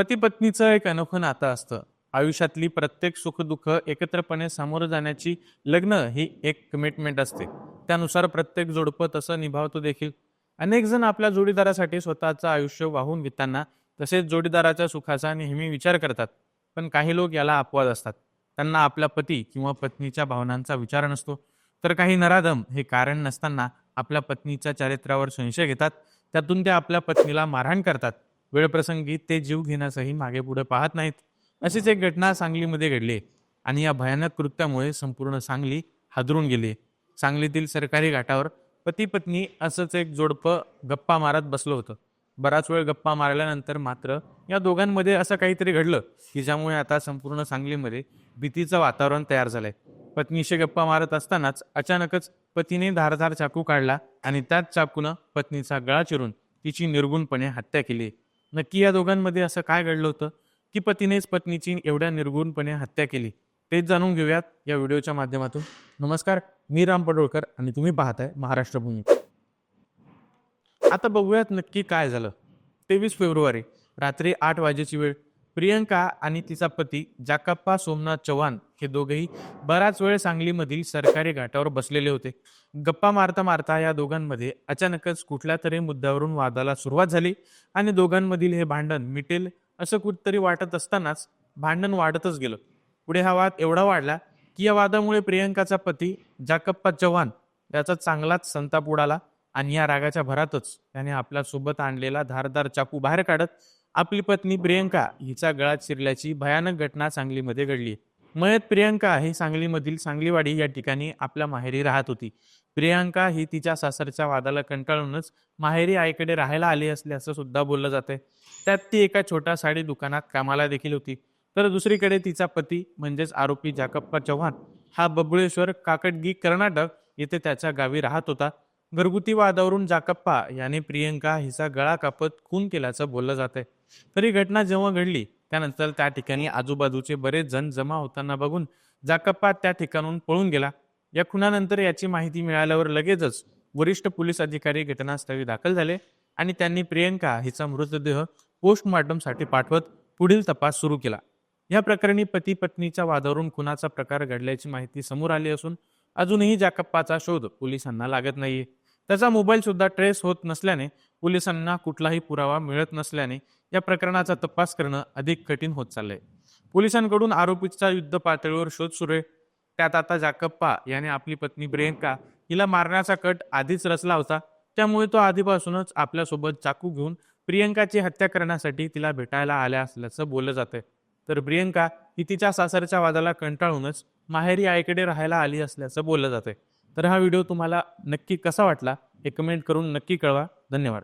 पती पत्नीचं एक अनोखं नातं असतं. आयुष्यातली प्रत्येक सुखदुःख एकत्रपणे सामोरं जाण्याची लग्न ही एक कमिटमेंट असते. त्यानुसार प्रत्येक जोडपं तसं निभावतो देखील. अनेक जण आपल्या जोडीदारासाठी स्वतःचं आयुष्य वाहून घेताना तसेच जोडीदाराच्या सुखाचा नेहमी विचार करतात. पण काही लोक याला अपवाद असतात. त्यांना आपल्या पती किंवा पत्नीच्या भावनांचा विचार नसतो. तर काही नराधम हे कारण नसताना आपल्या पत्नीच्या चारित्र्यावर संशय घेतात. त्यातून ते आपल्या पत्नीला मारहाण करतात. वेळप्रसंगी ते जीव घेण्यासही मागे पुढे पाहत नाहीत. अशीच एक घटना सांगलीमध्ये घडली आहे. आणि या भयानक कृत्यामुळे संपूर्ण सांगली हादरून गेली. सांगलीतील सरकारी घाटावर पती पत्नी असंच एक जोडपं गप्पा मारत बसलं होतं. बराच वेळ गप्पा मारल्यानंतर मात्र या दोघांमध्ये असं काहीतरी घडलं की ज्यामुळे आता संपूर्ण सांगलीमध्ये भीतीचं वातावरण तयार झालंय. पत्नीशी गप्पा मारत असतानाच अचानकच पतीने धारधार चाकू काढला आणि त्याच चाकूनं पत्नीचा गळा चिरून तिची निर्गुणपणे हत्या केली. नक्की या दोघांमध्ये असं काय घडलं होतं? की पतीनेच पत्नीची एवढ्या निर्गुणपणे हत्या केली. तेच जाणून घेऊयात या व्हिडिओच्या माध्यमातून. नमस्कार मी राम पडोळकर आणि तुम्ही पाहताय महाराष्ट्र भूमी. आता बघूयात नक्की काय झालं. तेवीस फेब्रुवारी रात्री आठ वाजेची वेळ. प्रियंका आणि तिचा पती जाकप्पा सोमनाथ चव्हाण हे दोघेही बराच वेळ सांगलीमधील सरकारी घाटावर बसलेले होते. गप्पा मारता मारता या दोघांमध्ये अचानकच कुठल्या तरी मुद्द्यावरून वादाला सुरुवात झाली आणि दोघांमधील हे भांडण मिटेल असं कुठतरी वाटत असतानाच भांडण वाढतच गेलं. पुढे हा वाद एवढा वाढला की या वादामुळे प्रियंकाचा पती जाकप्पा चव्हाण याचा चांगलाच संताप उडाला आणि या रागाच्या भरातच त्याने आपल्यासोबत आणलेला धारदार चाकू बाहेर काढत आपली पत्नी प्रियंका हिचा गळात शिरल्याची भयानक घटना सांगलीमध्ये घडली. मयत प्रियंका ही सांगलीमधील सांगलीवाडी या ठिकाणी आपल्या माहेरी राहत होती. प्रियंका ही तिच्या सासरच्या वादाला कंटाळूनच माहेरी आईकडे राहायला आली असल्याचं सुद्धा बोललं जाते त्यात ती एका छोट्या साडी दुकानात कामाला देखील होती. तर दुसरीकडे तिचा पती म्हणजेच आरोपी जाकप्पा चव्हाण हा बबळेश्वर काकडगी कर्नाटक येथे त्याच्या गावी राहत होता. घरगुती वादावरून जाकप्पा याने प्रियंका हिचा गळा कापत खून केल्याचं बोललं जातंय. तरी घटना जेव्हा घडली त्यानंतर त्या ठिकाणी आजूबाजूचे बरेच जण जमा होताना बघून जाकप्पा त्या ठिकाणून पळून गेला. या खुनानंतर याची माहिती मिळाल्यावर लगेचच वरिष्ठ पोलीस अधिकारी घटनास्थळी दाखल झाले आणि त्यांनी प्रियंका हिचा मृतदेह पोस्टमॉर्टमसाठी पाठवत पुढील तपास सुरू केला. या प्रकरणी पती पत्नीच्या वादावरून खुनाचा प्रकार घडल्याची माहिती समोर आली असून अजूनही जाकप्पाचा शोध पोलिसांना लागत नाहीये. त्याचा मोबाईल सुद्धा ट्रेस होत नसल्याने पोलिसांना कुठलाही पुरावा मिळत नसल्याने या प्रकरणाचा तपास करणं अधिक कठीण होत चाललंय. पोलिसांकडून आरोपीचा युद्ध पातळीवर शोध सुरू आहे. त्यात आता जाकप्पा याने आपली पत्नी प्रियंका हिला मारण्याचा कट आधीच रचला होता. त्यामुळे तो आधीपासूनच आपल्यासोबत चाकू घेऊन प्रियंकाची हत्या करण्यासाठी तिला भेटायला आल्या असल्याचं बोललं जातंय. तर प्रियंका ही तिच्या सासरच्या वादाला कंटाळूनच माहेरी आईकडे राहायला आली असल्याचं बोललं जातंय. तर हा व्हिडिओ तुम्हाला नक्की कसा वाटला हे कमेंट करून नक्की कळवा. धन्यवाद.